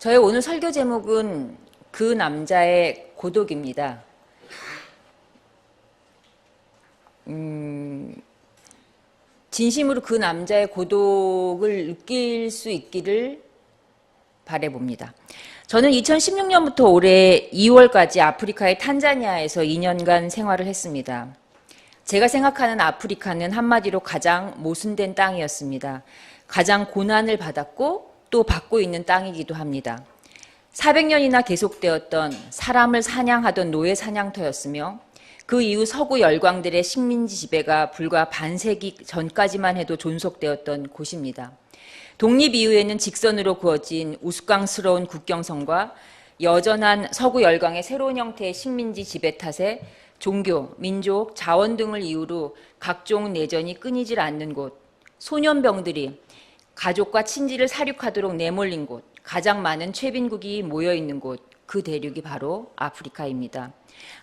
저의 오늘 설교 제목은 그 남자의 고독입니다. 음, 진심으로 그 남자의 고독을 느낄 수 있기를 바래봅니다. 저는 2016년부터 올해 2월까지 아프리카의 탄자니아에서 2년간 생활을 했습니다. 제가 생각하는 아프리카는 한마디로 가장 모순된 땅이었습니다. 가장 고난을 받았고 또 받고 있는 땅이기도 합니다. 400년이나 계속되었던 사람을 사냥하던 노예 사냥터였으며 그 이후 서구 열광들의 식민지 지배가 불과 반세기 전까지만 해도 존속되었던 곳입니다. 독립 이후에는 직선으로 그어진 우스꽝스러운 국경선과 여전한 서구 열강의 새로운 형태의 식민지 지배 탓에 종교, 민족, 자원 등을 이유로 각종 내전이 끊이질 않는 곳, 소년병들이 가족과 친지를 사륙하도록 내몰린 곳, 가장 많은 최빈국이 모여 있는 곳, 그 대륙이 바로 아프리카입니다.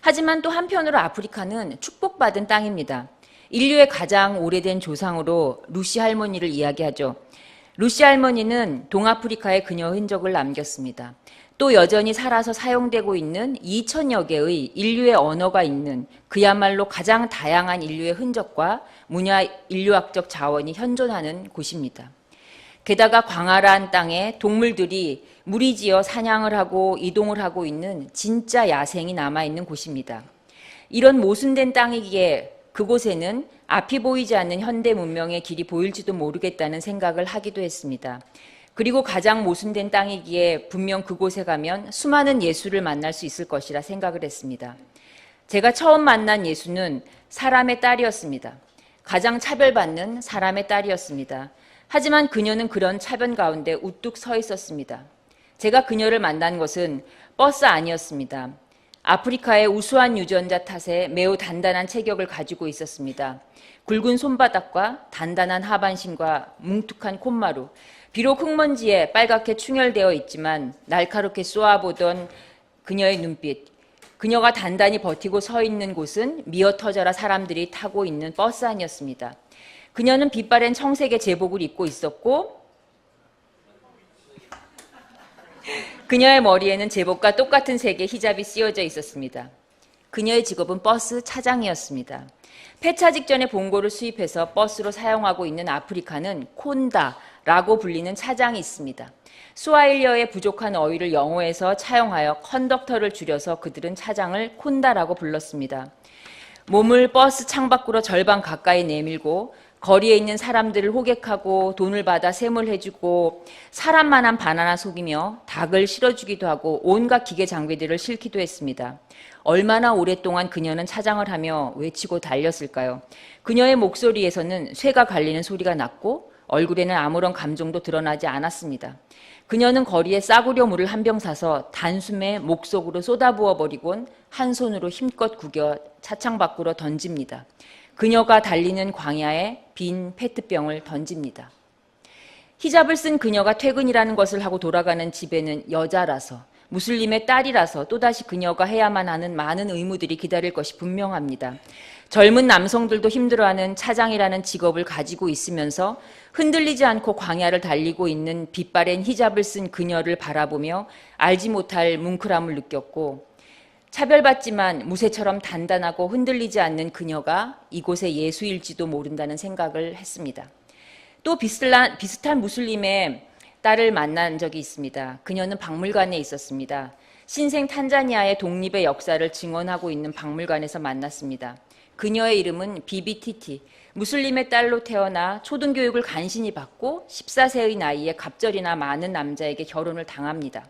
하지만 또 한편으로 아프리카는 축복받은 땅입니다. 인류의 가장 오래된 조상으로 루시 할머니를 이야기하죠. 루시 할머니는 동아프리카에 그녀 흔적을 남겼습니다. 또 여전히 살아서 사용되고 있는 2천여 개의 인류의 언어가 있는 그야말로 가장 다양한 인류의 흔적과 문화 인류학적 자원이 현존하는 곳입니다. 게다가 광활한 땅에 동물들이 무리지어 사냥을 하고 이동을 하고 있는 진짜 야생이 남아있는 곳입니다. 이런 모순된 땅이기에 그곳에는 앞이 보이지 않는 현대 문명의 길이 보일지도 모르겠다는 생각을 하기도 했습니다. 그리고 가장 모순된 땅이기에 분명 그곳에 가면 수많은 예수를 만날 수 있을 것이라 생각을 했습니다. 제가 처음 만난 예수는 사람의 딸이었습니다. 가장 차별받는 사람의 딸이었습니다. 하지만 그녀는 그런 차변 가운데 우뚝 서 있었습니다. 제가 그녀를 만난 것은 버스 아니었습니다. 아프리카의 우수한 유전자 탓에 매우 단단한 체격을 가지고 있었습니다. 굵은 손바닥과 단단한 하반신과 뭉툭한 콧마루. 비록 흙먼지에 빨갛게 충혈되어 있지만 날카롭게 쏘아보던 그녀의 눈빛. 그녀가 단단히 버티고 서 있는 곳은 미어 터져라 사람들이 타고 있는 버스 아니었습니다. 그녀는 빛바랜 청색의 제복을 입고 있었고 그녀의 머리에는 제복과 똑같은 색의 히잡이 씌워져 있었습니다. 그녀의 직업은 버스 차장이었습니다. 폐차 직전에 봉고를 수입해서 버스로 사용하고 있는 아프리카는 콘다라고 불리는 차장이 있습니다. 수아일리어의 부족한 어휘를 영어에서 차용하여 컨덕터를 줄여서 그들은 차장을 콘다라고 불렀습니다. 몸을 버스 창밖으로 절반 가까이 내밀고 거리에 있는 사람들을 호객하고 돈을 받아 셈을 해주고 사람만한 바나나 속이며 닭을 실어주기도 하고 온갖 기계 장비들을 실기도 했습니다. 얼마나 오랫동안 그녀는 차장을 하며 외치고 달렸을까요? 그녀의 목소리에서는 쇠가 갈리는 소리가 났고 얼굴에는 아무런 감정도 드러나지 않았습니다. 그녀는 거리에 싸구려 물을 한 병 사서 단숨에 목 속으로 쏟아부어 버리곤 한 손으로 힘껏 구겨 차창 밖으로 던집니다. 그녀가 달리는 광야에 빈 페트병을 던집니다. 히잡을 쓴 그녀가 퇴근이라는 것을 하고 돌아가는 집에는 여자라서 무슬림의 딸이라서 또다시 그녀가 해야만 하는 많은 의무들이 기다릴 것이 분명합니다. 젊은 남성들도 힘들어하는 차장이라는 직업을 가지고 있으면서 흔들리지 않고 광야를 달리고 있는 빛바랜 히잡을 쓴 그녀를 바라보며 알지 못할 뭉클함을 느꼈고 차별받지만 무쇠처럼 단단하고 흔들리지 않는 그녀가 이곳의 예수일지도 모른다는 생각을 했습니다. 또 비슷한, 비슷한 무슬림의 딸을 만난 적이 있습니다. 그녀는 박물관에 있었습니다. 신생 탄자니아의 독립의 역사를 증언하고 있는 박물관에서 만났습니다. 그녀의 이름은 비비티티. 무슬림의 딸로 태어나 초등교육을 간신히 받고 14세의 나이에 갑절이나 많은 남자에게 결혼을 당합니다.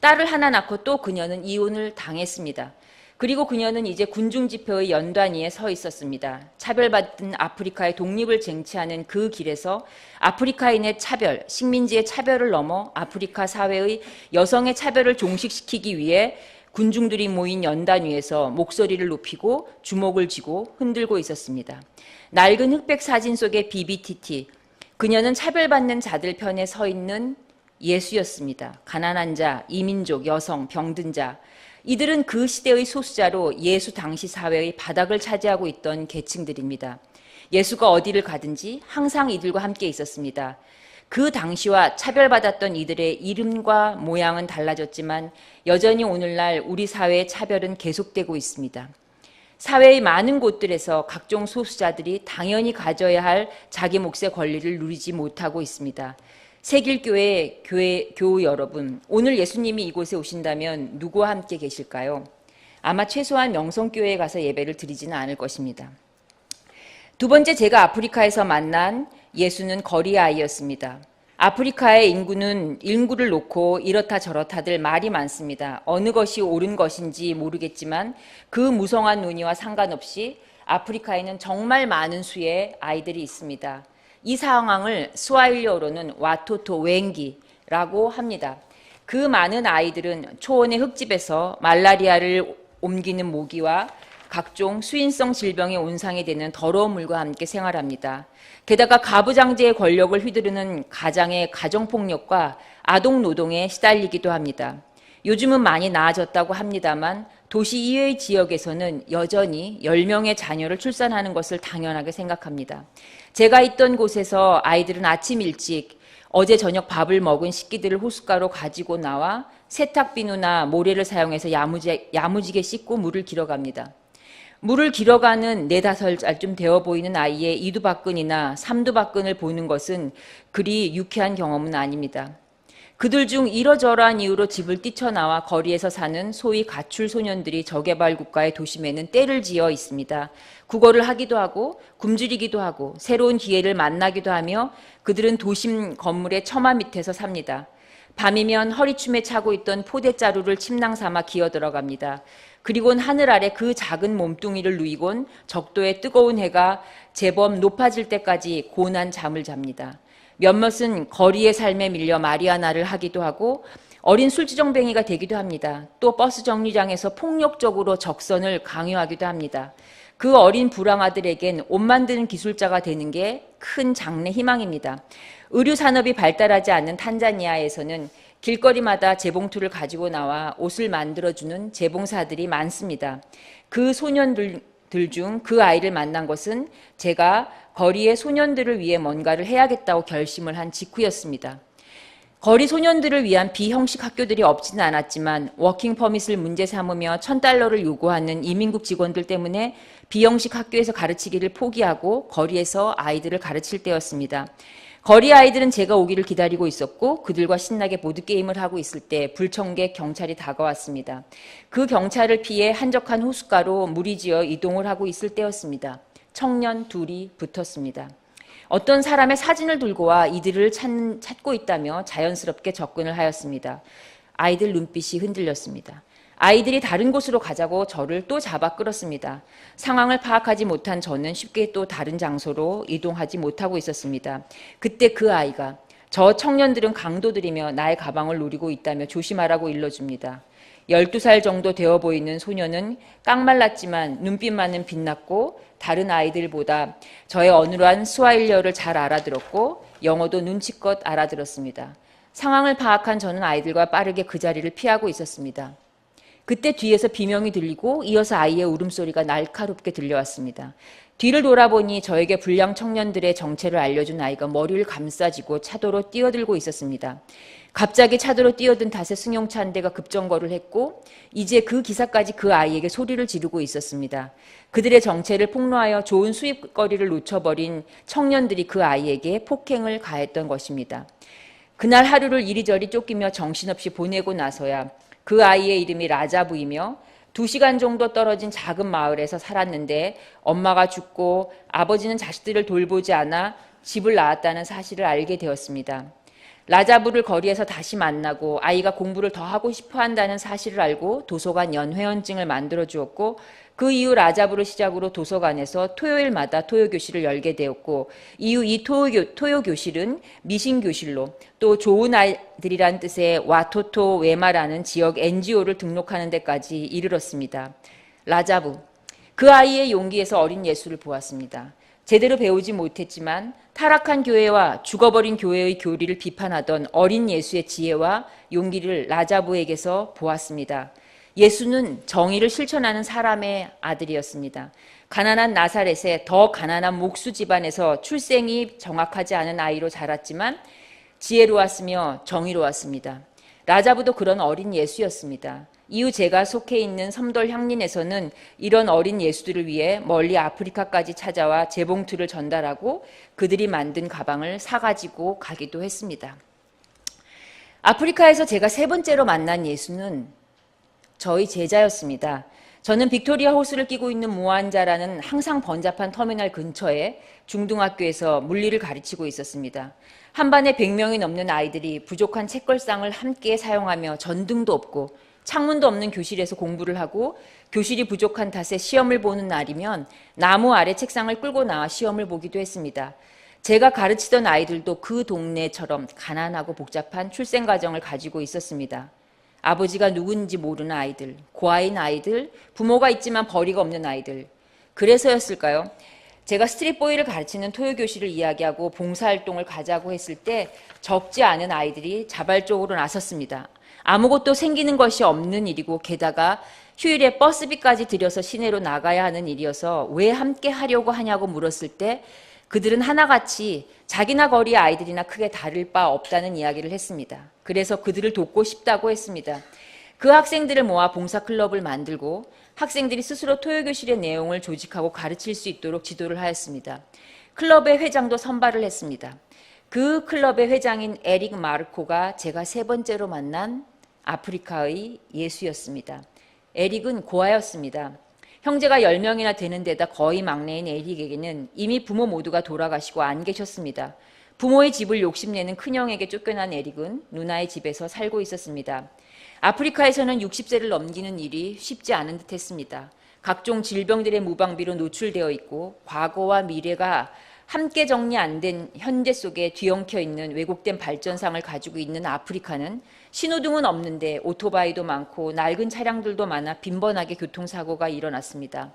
딸을 하나 낳고 또 그녀는 이혼을 당했습니다. 그리고 그녀는 이제 군중지표의 연단 위에 서 있었습니다. 차별받은 아프리카의 독립을 쟁취하는 그 길에서 아프리카인의 차별, 식민지의 차별을 넘어 아프리카 사회의 여성의 차별을 종식시키기 위해 군중들이 모인 연단 위에서 목소리를 높이고 주먹을 쥐고 흔들고 있었습니다. 낡은 흑백 사진 속의 BBTT, 그녀는 차별받는 자들 편에 서 있는 예수였습니다. 가난한 자, 이민족, 여성, 병든 자. 이들은 그 시대의 소수자로 예수 당시 사회의 바닥을 차지하고 있던 계층들입니다. 예수가 어디를 가든지 항상 이들과 함께 있었습니다. 그 당시와 차별받았던 이들의 이름과 모양은 달라졌지만 여전히 오늘날 우리 사회의 차별은 계속되고 있습니다. 사회의 많은 곳들에서 각종 소수자들이 당연히 가져야 할 자기 몫의 권리를 누리지 못하고 있습니다. 세길교회 교회 교우 여러분, 오늘 예수님이 이곳에 오신다면 누구와 함께 계실까요? 아마 최소한 명성교회에 가서 예배를 드리지는 않을 것입니다. 두 번째 제가 아프리카에서 만난 예수는 거리 아이였습니다. 아프리카의 인구는 인구를 놓고 이렇다 저렇다들 말이 많습니다. 어느 것이 옳은 것인지 모르겠지만 그 무성한 논의와 상관없이 아프리카에는 정말 많은 수의 아이들이 있습니다. 이 상황을 스와일리어로는 와토토 웬기라고 합니다. 그 많은 아이들은 초원의 흙집에서 말라리아를 옮기는 모기와 각종 수인성 질병의 온상이 되는 더러운 물과 함께 생활합니다. 게다가 가부장제의 권력을 휘두르는 가장의 가정폭력과 아동 노동에 시달리기도 합니다. 요즘은 많이 나아졌다고 합니다만 도시 이외의 지역에서는 여전히 10명의 자녀를 출산하는 것을 당연하게 생각합니다. 제가 있던 곳에서 아이들은 아침 일찍 어제 저녁 밥을 먹은 식기들을 호숫가로 가지고 나와 세탁 비누나 모래를 사용해서 야무지, 야무지게 씻고 물을 길어갑니다. 물을 길어가는 네다섯 살쯤 되어 보이는 아이의 이두박근이나 삼두박근을 보는 것은 그리 유쾌한 경험은 아닙니다. 그들 중 이러저러한 이유로 집을 뛰쳐나와 거리에서 사는 소위 가출 소년들이 저개발 국가의 도심에는 때를 지어 있습니다. 국어를 하기도 하고 굶주리기도 하고 새로운 기회를 만나기도 하며 그들은 도심 건물의 처마 밑에서 삽니다. 밤이면 허리춤에 차고 있던 포대자루를 침낭 삼아 기어 들어갑니다. 그리곤 하늘 아래 그 작은 몸뚱이를 누이곤 적도의 뜨거운 해가 제법 높아질 때까지 고난 잠을 잡니다. 몇몇은 거리의 삶에 밀려 마리아나를 하기도 하고 어린 술지정뱅이가 되기도 합니다. 또 버스 정류장에서 폭력적으로 적선을 강요하기도 합니다. 그 어린 불황아들에겐 옷 만드는 기술자가 되는 게 큰 장래 희망입니다. 의류 산업이 발달하지 않는 탄자니아에서는 길거리마다 재봉틀을 가지고 나와 옷을 만들어주는 재봉사들이 많습니다. 그 소년들 중 그 아이를 만난 것은 제가 거리의 소년들을 위해 뭔가를 해야겠다고 결심을 한 직후였습니다. 거리 소년들을 위한 비형식 학교들이 없지는 않았지만 워킹 퍼밋을 문제 삼으며 천 달러를 요구하는 이민국 직원들 때문에 비형식 학교에서 가르치기를 포기하고 거리에서 아이들을 가르칠 때였습니다. 거리 아이들은 제가 오기를 기다리고 있었고 그들과 신나게 보드게임을 하고 있을 때 불청객 경찰이 다가왔습니다. 그 경찰을 피해 한적한 호숫가로 무리지어 이동을 하고 있을 때였습니다. 청년 둘이 붙었습니다. 어떤 사람의 사진을 들고 와 이들을 찾, 찾고 있다며 자연스럽게 접근을 하였습니다. 아이들 눈빛이 흔들렸습니다. 아이들이 다른 곳으로 가자고 저를 또 잡아 끌었습니다. 상황을 파악하지 못한 저는 쉽게 또 다른 장소로 이동하지 못하고 있었습니다. 그때 그 아이가 저 청년들은 강도들이며 나의 가방을 노리고 있다며 조심하라고 일러줍니다. 12살 정도 되어 보이는 소녀는 깡말랐지만 눈빛만은 빛났고 다른 아이들보다 저의 어눌한 스와일리어를 잘 알아들었고 영어도 눈치껏 알아들었습니다. 상황을 파악한 저는 아이들과 빠르게 그 자리를 피하고 있었습니다. 그때 뒤에서 비명이 들리고 이어서 아이의 울음소리가 날카롭게 들려왔습니다. 뒤를 돌아보니 저에게 불량 청년들의 정체를 알려준 아이가 머리를 감싸지고 차도로 뛰어들고 있었습니다. 갑자기 차도로 뛰어든 탓에 승용차 한 대가 급정거를 했고 이제 그 기사까지 그 아이에게 소리를 지르고 있었습니다. 그들의 정체를 폭로하여 좋은 수입거리를 놓쳐버린 청년들이 그 아이에게 폭행을 가했던 것입니다. 그날 하루를 이리저리 쫓기며 정신없이 보내고 나서야 그 아이의 이름이 라자부이며 두 시간 정도 떨어진 작은 마을에서 살았는데 엄마가 죽고 아버지는 자식들을 돌보지 않아 집을 나왔다는 사실을 알게 되었습니다. 라자부를 거리에서 다시 만나고 아이가 공부를 더 하고 싶어 한다는 사실을 알고 도서관 연회원증을 만들어 주었고 그 이후 라자부를 시작으로 도서관에서 토요일마다 토요교실을 열게 되었고 이후 이 토요, 토요교실은 미신교실로 또 좋은 아이들이란 뜻의 와토토 웨마라는 지역 NGO를 등록하는 데까지 이르렀습니다. 라자부 그 아이의 용기에서 어린 예수를 보았습니다. 제대로 배우지 못했지만 타락한 교회와 죽어버린 교회의 교리를 비판하던 어린 예수의 지혜와 용기를 라자부에게서 보았습니다. 예수는 정의를 실천하는 사람의 아들이었습니다. 가난한 나사렛의 더 가난한 목수 집안에서 출생이 정확하지 않은 아이로 자랐지만 지혜로웠으며 정의로웠습니다. 라자부도 그런 어린 예수였습니다. 이후 제가 속해 있는 섬돌 향린에서는 이런 어린 예수들을 위해 멀리 아프리카까지 찾아와 재봉투를 전달하고 그들이 만든 가방을 사가지고 가기도 했습니다. 아프리카에서 제가 세 번째로 만난 예수는 저희 제자였습니다. 저는 빅토리아 호수를 끼고 있는 무한자라는 항상 번잡한 터미널 근처에 중등학교에서 물리를 가르치고 있었습니다. 한 반에 100명이 넘는 아이들이 부족한 책걸상을 함께 사용하며 전등도 없고 창문도 없는 교실에서 공부를 하고 교실이 부족한 탓에 시험을 보는 날이면 나무 아래 책상을 끌고 나와 시험을 보기도 했습니다. 제가 가르치던 아이들도 그 동네처럼 가난하고 복잡한 출생 과정을 가지고 있었습니다. 아버지가 누군지 모르는 아이들, 고아인 아이들, 부모가 있지만 벌이가 없는 아이들. 그래서였을까요? 제가 스트릿보이를 가르치는 토요교실을 이야기하고 봉사활동을 가자고 했을 때 적지 않은 아이들이 자발적으로 나섰습니다. 아무것도 생기는 것이 없는 일이고 게다가 휴일에 버스비까지 들여서 시내로 나가야 하는 일이어서 왜 함께 하려고 하냐고 물었을 때 그들은 하나같이 자기나 거리의 아이들이나 크게 다를 바 없다는 이야기를 했습니다. 그래서 그들을 돕고 싶다고 했습니다. 그 학생들을 모아 봉사클럽을 만들고 학생들이 스스로 토요교실의 내용을 조직하고 가르칠 수 있도록 지도를 하였습니다. 클럽의 회장도 선발을 했습니다. 그 클럽의 회장인 에릭 마르코가 제가 세 번째로 만난 아프리카의 예수였습니다. 에릭은 고아였습니다. 형제가 10명이나 되는 데다 거의 막내인 에릭에게는 이미 부모 모두가 돌아가시고 안 계셨습니다. 부모의 집을 욕심내는 큰형에게 쫓겨난 에릭은 누나의 집에서 살고 있었습니다. 아프리카에서는 60세를 넘기는 일이 쉽지 않은 듯 했습니다. 각종 질병들의 무방비로 노출되어 있고 과거와 미래가 함께 정리 안 된 현재 속에 뒤엉켜 있는 왜곡된 발전상을 가지고 있는 아프리카는 신호등은 없는데 오토바이도 많고 낡은 차량들도 많아 빈번하게 교통사고가 일어났습니다.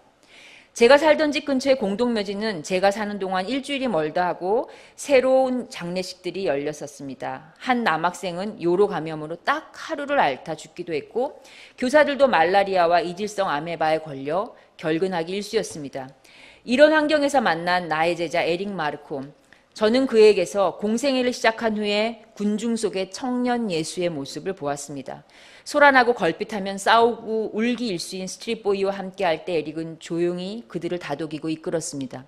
제가 살던 집 근처의 공동묘지는 제가 사는 동안 일주일이 멀다 하고 새로운 장례식들이 열렸었습니다. 한 남학생은 요로 감염으로 딱 하루를 앓다 죽기도 했고 교사들도 말라리아와 이질성 아메바에 걸려 결근하기 일쑤였습니다. 이런 환경에서 만난 나의 제자 에릭 마르코. 저는 그에게서 공생애를 시작한 후에 군중 속의 청년 예수의 모습을 보았습니다. 소란하고 걸핏하면 싸우고 울기 일수인 스트릿보이와 함께할 때 에릭은 조용히 그들을 다독이고 이끌었습니다.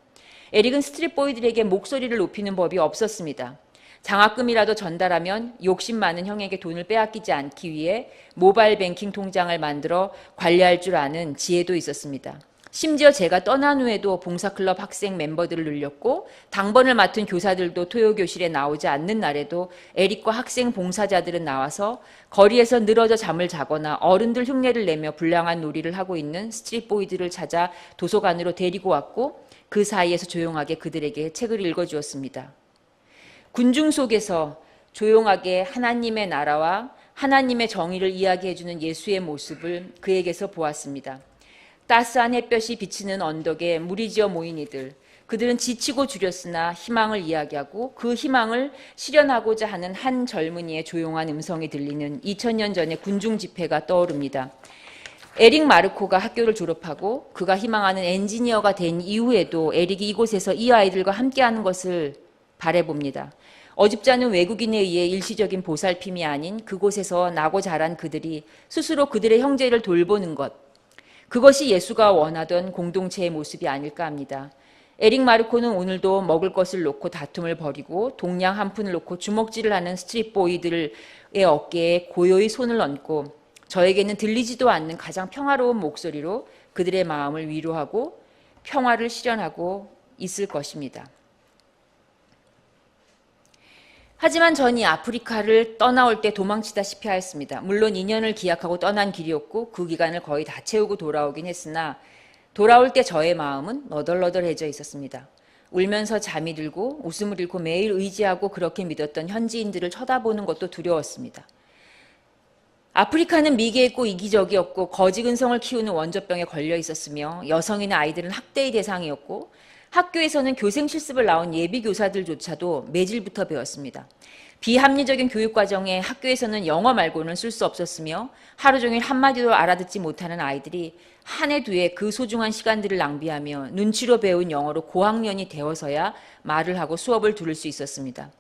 에릭은 스트릿보이들에게 목소리를 높이는 법이 없었습니다. 장학금이라도 전달하면 욕심 많은 형에게 돈을 빼앗기지 않기 위해 모바일 뱅킹 통장을 만들어 관리할 줄 아는 지혜도 있었습니다. 심지어 제가 떠난 후에도 봉사클럽 학생 멤버들을 늘렸고 당번을 맡은 교사들도 토요교실에 나오지 않는 날에도 에릭과 학생 봉사자들은 나와서 거리에서 늘어져 잠을 자거나 어른들 흉내를 내며 불량한 놀이를 하고 있는 스트릿보이들을 찾아 도서관으로 데리고 왔고 그 사이에서 조용하게 그들에게 책을 읽어주었습니다. 군중 속에서 조용하게 하나님의 나라와 하나님의 정의를 이야기해주는 예수의 모습을 그에게서 보았습니다. 따스한 햇볕이 비치는 언덕에 무리지어 모인 이들. 그들은 지치고 줄였으나 희망을 이야기하고 그 희망을 실현하고자 하는 한 젊은이의 조용한 음성이 들리는 2000년 전의 군중 집회가 떠오릅니다. 에릭 마르코가 학교를 졸업하고 그가 희망하는 엔지니어가 된 이후에도 에릭이 이곳에서 이 아이들과 함께하는 것을 바래봅니다. 않은 외국인에 의해 일시적인 보살핌이 아닌 그곳에서 나고 자란 그들이 스스로 그들의 형제를 돌보는 것, 그것이 예수가 원하던 공동체의 모습이 아닐까 합니다. 에릭 마르코는 오늘도 먹을 것을 놓고 다툼을 벌이고 동양 한 푼을 놓고 주먹질을 하는 스트릿보이들의 어깨에 고요히 손을 얹고 저에게는 들리지도 않는 가장 평화로운 목소리로 그들의 마음을 위로하고 평화를 실현하고 있을 것입니다. 하지만 전이 아프리카를 떠나올 때 도망치다시피 하였습니다. 물론 2년을 기약하고 떠난 길이었고 그 기간을 거의 다 채우고 돌아오긴 했으나 돌아올 때 저의 마음은 너덜너덜해져 있었습니다. 울면서 잠이 들고 웃음을 잃고 매일 의지하고 그렇게 믿었던 현지인들을 쳐다보는 것도 두려웠습니다. 아프리카는 미개했고 이기적이었고 거지근성을 키우는 원저병에 걸려 있었으며 여성이나 아이들은 학대의 대상이었고 학교에서는 교생 실습을 나온 예비 교사들조차도 매질부터 배웠습니다. 비합리적인 교육 과정에 학교에서는 영어 말고는 쓸 수 없었으며 하루 종일 한마디도 알아듣지 못하는 아이들이 한해 뒤에 그 소중한 시간들을 낭비하며 눈치로 배운 영어로 고학년이 되어서야 말을 하고 수업을 들을 수 있었습니다.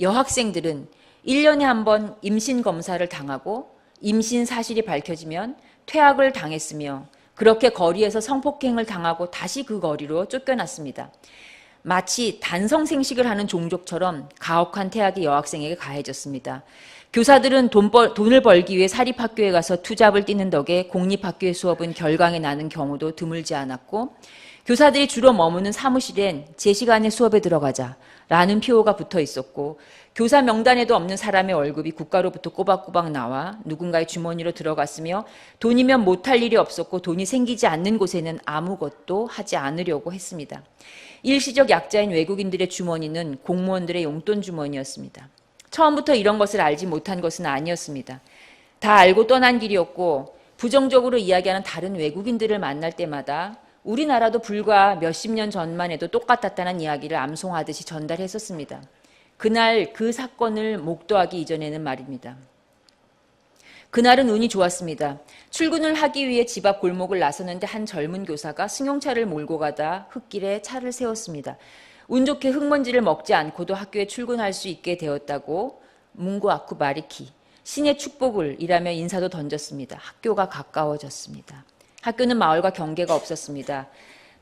여학생들은 1년에 한 번 임신 검사를 당하고 임신 사실이 밝혀지면 퇴학을 당했으며 그렇게 거리에서 성폭행을 당하고 다시 그 거리로 쫓겨났습니다. 마치 단성 생식을 하는 종족처럼 가혹한 태학이 여학생에게 가해졌습니다. 교사들은 돈 벌, 돈을 벌기 위해 사립학교에 가서 투잡을 뛰는 덕에 공립학교의 수업은 결강에 나는 경우도 드물지 않았고 교사들이 주로 머무는 사무실엔 제 시간에 수업에 들어가자 라는 표어가 붙어 있었고 교사 명단에도 없는 사람의 월급이 국가로부터 꼬박꼬박 나와 누군가의 주머니로 들어갔으며 돈이면 못할 일이 없었고 돈이 생기지 않는 곳에는 아무것도 하지 않으려고 했습니다. 일시적 약자인 외국인들의 주머니는 공무원들의 용돈 주머니였습니다. 처음부터 이런 것을 알지 못한 것은 아니었습니다. 다 알고 떠난 길이었고 부정적으로 이야기하는 다른 외국인들을 만날 때마다 우리나라도 불과 몇십 년 전만 해도 똑같았다는 이야기를 암송하듯이 전달했었습니다. 그날 그 사건을 목도하기 이전에는 말입니다. 그날은 운이 좋았습니다. 출근을 하기 위해 집 앞 골목을 나섰는데 한 젊은 교사가 승용차를 몰고 가다 흙길에 차를 세웠습니다. 운 좋게 흙먼지를 먹지 않고도 학교에 출근할 수 있게 되었다고 문구 아쿠 마리키 신의 축복을 이라며 인사도 던졌습니다. 학교가 가까워졌습니다. 학교는 마을과 경계가 없었습니다.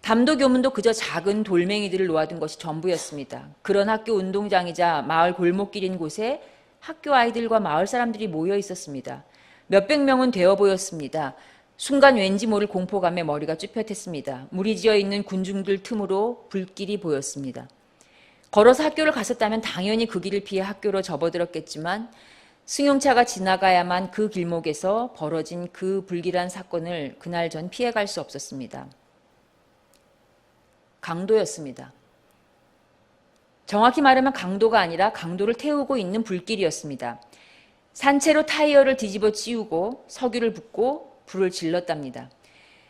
담도 교문도 그저 작은 돌멩이들을 놓아둔 것이 전부였습니다. 그런 학교 운동장이자 마을 골목길인 곳에 학교 아이들과 마을 사람들이 모여 있었습니다. 몇백 명은 되어 보였습니다. 순간 왠지 모를 공포감에 머리가 쭈뼛했습니다. 물이 지어 있는 군중들 틈으로 불길이 보였습니다. 걸어서 학교를 갔었다면 당연히 그 길을 피해 학교로 접어들었겠지만 승용차가 지나가야만 그 길목에서 벌어진 그 불길한 사건을 그날 전 피해갈 수 없었습니다. 강도였습니다. 정확히 말하면 강도가 아니라 강도를 태우고 있는 불길이었습니다. 산채로 타이어를 뒤집어 씌우고 석유를 붓고 불을 질렀답니다.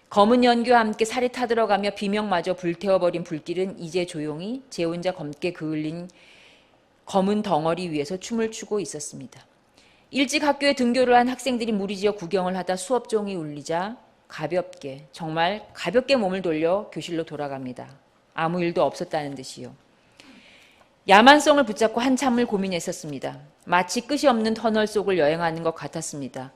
검은 연기와 함께 살이 타들어가며 비명마저 불태워버린 불길은 이제 조용히 제 혼자 검게 그을린 검은 덩어리 위에서 춤을 추고 있었습니다. 일찍 학교에 등교를 한 학생들이 무리지어 구경을 하다 수업종이 울리자 가볍게 정말 가볍게 몸을 돌려 교실로 돌아갑니다. 아무 일도 없었다는 듯이요. 야만성을 붙잡고 한참을 고민했었습니다. 마치 끝이 없는 터널 속을 여행하는 것 같았습니다.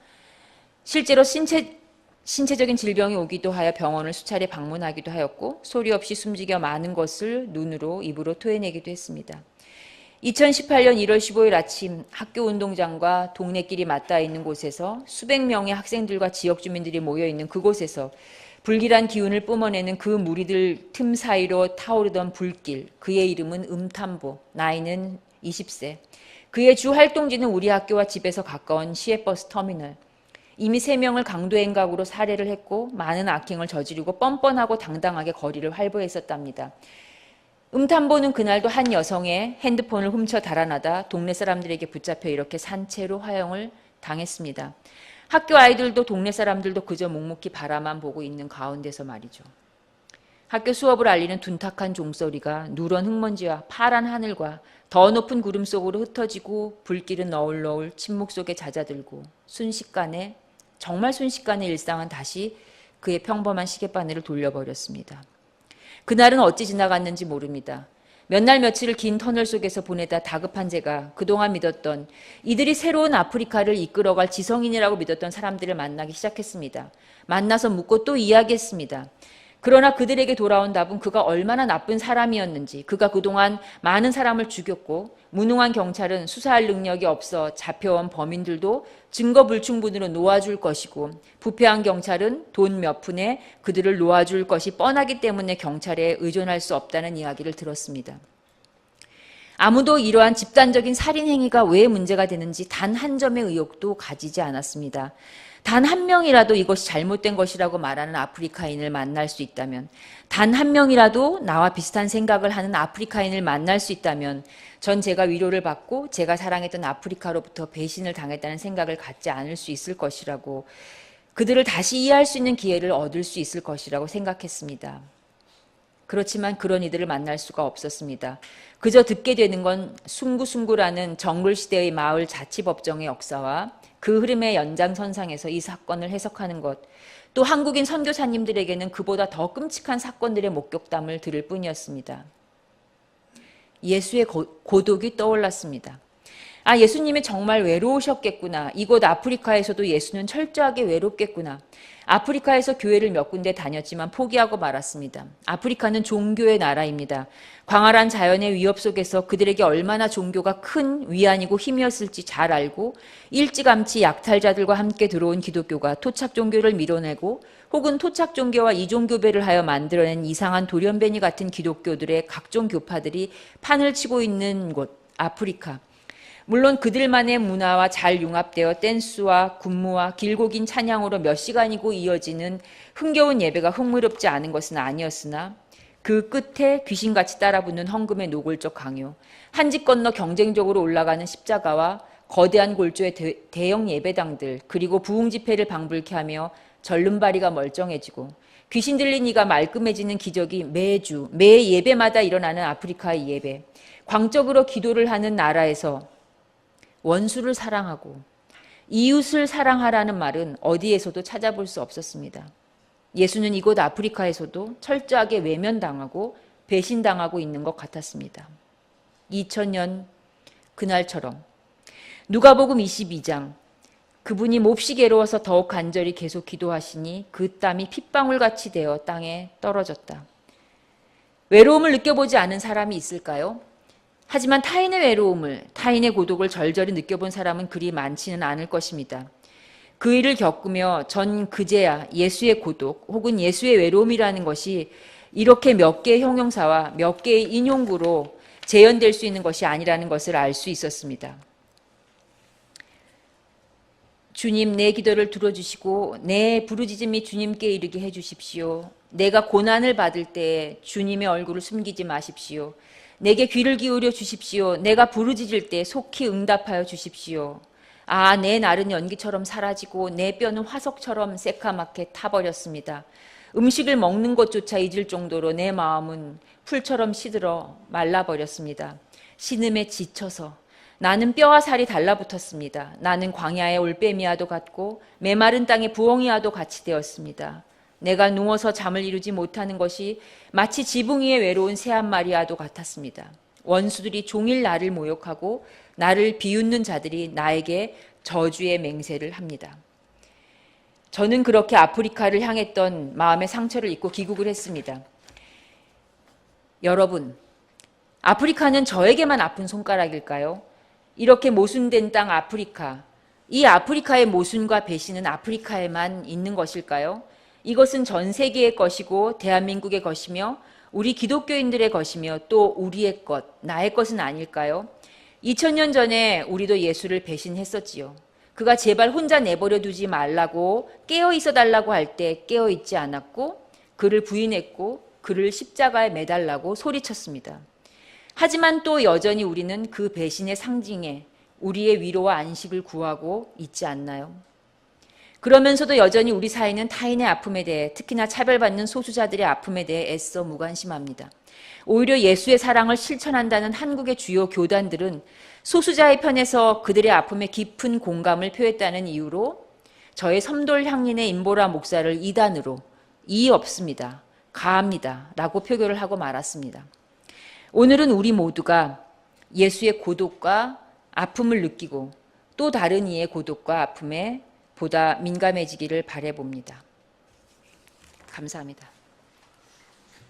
실제로 신체, 신체적인 질병이 오기도 하여 병원을 수차례 방문하기도 하였고 소리 없이 숨지겨 많은 것을 눈으로 입으로 토해내기도 했습니다. 2018년 1월 15일 아침 학교 운동장과 동네길이 맞닿아 있는 곳에서 수백 명의 학생들과 지역 주민들이 모여 있는 그곳에서 불길한 기운을 뿜어내는 그 무리들 틈 사이로 타오르던 불길. 그의 이름은 음탐보. 나이는 20세. 그의 주 활동지는 우리 학교와 집에서 가까운 시외버스 터미널. 이미 세 명을 강도 행각으로 살해를 했고 많은 악행을 저지르고 뻔뻔하고 당당하게 거리를 활보했었답니다. 음탐보는 그날도 한 여성의 핸드폰을 훔쳐 달아나다 동네 사람들에게 붙잡혀 이렇게 산채로 화형을 당했습니다. 학교 아이들도 동네 사람들도 그저 묵묵히 바라만 보고 있는 가운데서 말이죠. 학교 수업을 알리는 둔탁한 종소리가 누런 흙먼지와 파란 하늘과 더 높은 구름 속으로 흩어지고 불길은 너울너울 침묵 속에 잦아들고 순식간에 정말 순식간에 일상은 다시 그의 평범한 시계바늘을 돌려버렸습니다. 그날은 어찌 지나갔는지 모릅니다. 몇 날 며칠을 긴 터널 속에서 보내다 다급한 제가 그동안 믿었던 이들이 새로운 아프리카를 이끌어갈 지성인이라고 믿었던 사람들을 만나기 시작했습니다. 만나서 묻고 또 이야기했습니다. 그러나 그들에게 돌아온 답은 그가 얼마나 나쁜 사람이었는지, 그가 그동안 많은 사람을 죽였고, 무능한 경찰은 수사할 능력이 없어 잡혀온 범인들도 증거 불충분으로 놓아줄 것이고, 부패한 경찰은 돈 몇 푼에 그들을 놓아줄 것이 뻔하기 때문에 경찰에 의존할 수 없다는 이야기를 들었습니다. 아무도 이러한 집단적인 살인 행위가 왜 문제가 되는지 단 한 점의 의혹도 가지지 않았습니다. 단 한 명이라도 이것이 잘못된 것이라고 말하는 아프리카인을 만날 수 있다면, 단 한 명이라도 나와 비슷한 생각을 하는 아프리카인을 만날 수 있다면, 전 제가 위로를 받고 제가 사랑했던 아프리카로부터 배신을 당했다는 생각을 갖지 않을 수 있을 것이라고, 그들을 다시 이해할 수 있는 기회를 얻을 수 있을 것이라고 생각했습니다. 그렇지만 그런 이들을 만날 수가 없었습니다. 그저 듣게 되는 건 숭구숭구라는 정글 시대의 마을 자치법정의 역사와 그 흐름의 연장선상에서 이 사건을 해석하는 것, 또 한국인 선교사님들에게는 그보다 더 끔찍한 사건들의 목격담을 들을 뿐이었습니다. 예수의 고, 고독이 떠올랐습니다. 아, 예수님이 정말 외로우셨겠구나. 이곳 아프리카에서도 예수는 철저하게 외롭겠구나. 아프리카에서 교회를 몇 군데 다녔지만 포기하고 말았습니다. 아프리카는 종교의 나라입니다. 광활한 자연의 위협 속에서 그들에게 얼마나 종교가 큰 위안이고 힘이었을지 잘 알고 일찌감치 약탈자들과 함께 들어온 기독교가 토착 종교를 밀어내고 혹은 토착 종교와 이종교배를 하여 만들어낸 이상한 돌연변이 같은 기독교들의 각종 교파들이 판을 치고 있는 곳 아프리카. 물론 그들만의 문화와 잘 융합되어 댄스와 군무와 길고 긴 찬양으로 몇 시간이고 이어지는 흥겨운 예배가 흥미롭지 않은 것은 아니었으나 그 끝에 귀신같이 따라붙는 헝금의 노골적 강요, 한 집 건너 경쟁적으로 올라가는 십자가와 거대한 골조의 대, 형 예배당들, 그리고 부흥 집회를 방불케 하며 절름발이가 멀쩡해지고 귀신 들린 이가 말끔해지는 기적이 매주, 매 예배마다 일어나는 아프리카의 예배, 광적으로 기도를 하는 나라에서 원수를 사랑하고 이웃을 사랑하라는 말은 어디에서도 찾아볼 수 없었습니다. 예수는 이곳 아프리카에서도 철저하게 외면당하고 배신당하고 있는 것 같았습니다. 2000년 그날처럼 누가복음 22장 그분이 몹시 괴로워서 더욱 간절히 계속 기도하시니 그 땀이 핏방울같이 되어 땅에 떨어졌다. 외로움을 느껴보지 않은 사람이 있을까요? 하지만 타인의 외로움을, 타인의 고독을 절절히 느껴본 사람은 그리 많지는 않을 것입니다. 그 일을 겪으며 전 그제야 예수의 고독 혹은 예수의 외로움이라는 것이 이렇게 몇 개의 형용사와 몇 개의 인용구로 재현될 수 있는 것이 아니라는 것을 알 수 있었습니다. 주님 내 기도를 들어주시고 내 부르짖음이 주님께 이르게 해주십시오. 내가 고난을 받을 때 주님의 얼굴을 숨기지 마십시오. 내게 귀를 기울여 주십시오. 내가 부르짖을 때 속히 응답하여 주십시오. 아, 내 날은 연기처럼 사라지고 내 뼈는 화석처럼 새카맣게 타버렸습니다. 음식을 먹는 것조차 잊을 정도로 내 마음은 풀처럼 시들어 말라버렸습니다. 신음에 지쳐서 나는 뼈와 살이 달라붙었습니다. 나는 광야의 올빼미와도 같고 메마른 땅의 부엉이와도 같이 되었습니다. 내가 누워서 잠을 이루지 못하는 것이 마치 지붕 위에 외로운 새 한 마리와도 같았습니다. 원수들이 종일 나를 모욕하고 나를 비웃는 자들이 나에게 저주의 맹세를 합니다. 저는 그렇게 아프리카를 향했던 마음의 상처를 입고 귀국을 했습니다. 여러분, 아프리카는 저에게만 아픈 손가락일까요? 이렇게 모순된 땅 아프리카, 이 아프리카의 모순과 배신은 아프리카에만 있는 것일까요? 이것은 전 세계의 것이고 대한민국의 것이며 우리 기독교인들의 것이며 또 우리의 것, 나의 것은 아닐까요? 2000년 전에 우리도 예수를 배신했었지요. 그가 제발 혼자 내버려 두지 말라고 깨어 있어 달라고 할 때 깨어 있지 않았고 그를 부인했고 그를 십자가에 매달라고 소리쳤습니다. 하지만 또 여전히 우리는 그 배신의 상징에 우리의 위로와 안식을 구하고 있지 않나요? 그러면서도 여전히 우리 사회는 타인의 아픔에 대해 특히나 차별받는 소수자들의 아픔에 대해 애써 무관심합니다. 오히려 예수의 사랑을 실천한다는 한국의 주요 교단들은 소수자의 편에서 그들의 아픔에 깊은 공감을 표했다는 이유로 저의 섬돌 향인의 임보라 목사를 이단으로 이의 없습니다. 가합니다. 라고 표결을 하고 말았습니다. 오늘은 우리 모두가 예수의 고독과 아픔을 느끼고 또 다른 이의 고독과 아픔에 보다 민감해지기를 바래봅니다. 감사합니다.